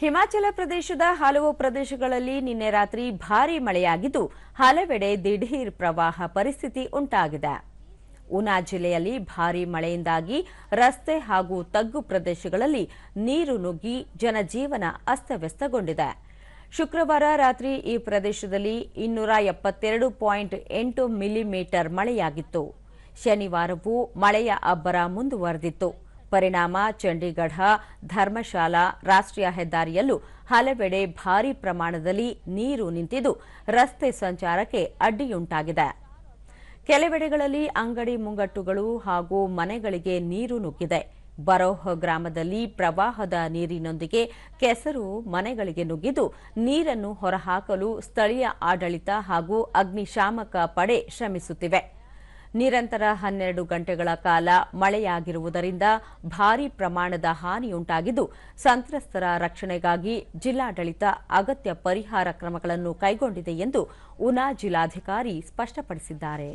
ಹಿಮಾಚಲ ಪ್ರದೇಶದ ಹಲವು ಪ್ರದೇಶಗಳಲ್ಲಿ ನಿನ್ನೆ ರಾತ್ರಿ ಭಾರೀ ಮಳೆಯಾಗಿದ್ದು, ಹಲವೆಡೆ ದಿಢೀರ್ ಪ್ರವಾಹ ಪರಿಸ್ಥಿತಿ ಉಂಟಾಗಿದೆ. ಉನಾ ಜಿಲ್ಲೆಯಲ್ಲಿ ಭಾರೀ ಮಳೆಯಿಂದಾಗಿ ರಸ್ತೆ ಹಾಗೂ ತಗ್ಗು ಪ್ರದೇಶಗಳಲ್ಲಿ ನೀರು ನುಗ್ಗಿ ಜನಜೀವನ ಅಸ್ತವ್ಯಸ್ತಗೊಂಡಿದೆ. ಶುಕ್ರವಾರ ರಾತ್ರಿ ಈ ಪ್ರದೇಶದಲ್ಲಿ ಇನ್ನೂರ ಎಪ್ಪತ್ತೆರಡು ಪಾಯಿಂಟ್ ಎಂಟು ಮಿಲಿಮೀಟರ್ ಮಳೆಯಾಗಿತ್ತು. ಶನಿವಾರವೂ ಮಳೆಯ ಅಬ್ಬರ ಮುಂದುವರೆದಿತ್ತು. ಪರಿಣಾಮ, ಚಂಡೀಗಢ, ಧರ್ಮಶಾಲಾ, ರಾಷ್ಟ್ರೀಯ ಹೆದ್ದಾರಿಯಲ್ಲೂ ಹಲವೆಡೆ ಭಾರೀ ಪ್ರಮಾಣದಲ್ಲಿ ನೀರು ನಿಂತಿದ್ದು ರಸ್ತೆ ಸಂಚಾರಕ್ಕೆ ಅಡ್ಡಿಯುಂಟಾಗಿದೆ. ಕೆಲವೆಡೆಗಳಲ್ಲಿ ಅಂಗಡಿ ಮುಂಗಟ್ಟುಗಳು ಹಾಗೂ ಮನೆಗಳಿಗೆ ನೀರು ನುಗ್ಗಿದೆ. ಬರೋಹ ಗ್ರಾಮದಲ್ಲಿ ಪ್ರವಾಹದ ನೀರಿನೊಂದಿಗೆ ಕೆಸರು ಮನೆಗಳಿಗೆ ನುಗ್ಗಿದ್ದು ನೀರನ್ನು ಹೊರಹಾಕಲು ಸ್ಥಳೀಯ ಆಡಳಿತ ಹಾಗೂ ಅಗ್ನಿಶಾಮಕ ಪಡೆ ಶ್ರಮಿಸುತ್ತಿವೆ. ನಿರಂತರ ಹನ್ನೆರಡು ಗಂಟೆಗಳ ಕಾಲ ಮಳೆಯಾಗಿರುವುದರಿಂದ ಭಾರೀ ಪ್ರಮಾಣದ ಹಾನಿಯುಂಟಾಗಿದ್ದು, ಸಂತ್ರಸ್ತರ ರಕ್ಷಣೆಗಾಗಿ ಜಿಲ್ಲಾಡಳಿತ ಅಗತ್ಯ ಪರಿಹಾರ ಕ್ರಮಗಳನ್ನು ಕೈಗೊಂಡಿದೆ ಎಂದು ಉನಾ ಜಿಲ್ಲಾಧಿಕಾರಿ ಸ್ಪಷ್ಟಪಡಿಸಿದ್ದಾರೆ.